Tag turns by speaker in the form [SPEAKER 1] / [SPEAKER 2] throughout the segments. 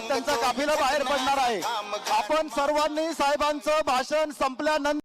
[SPEAKER 1] आहेत त्यांचा काफिला बाहेर पडणार आहे. आपण सर्वांनी साहेबांचं भाषण संपल्यानंतर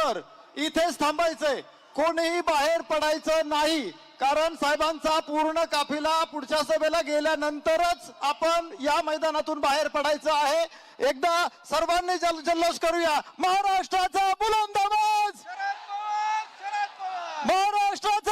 [SPEAKER 1] नंतर इथेच थांबायचंय. कोणीही बाहेर पडायचं नाही. कारण साहेबांचा पूर्ण काफिला पुढच्या सभेला गेल्यानंतरच आपण या मैदानातून बाहेर पडायचं आहे. एकदा सर्वांनी जल जल्लोष करूया. महाराष्ट्राचा बुलंदाबाज! महाराष्ट्राचा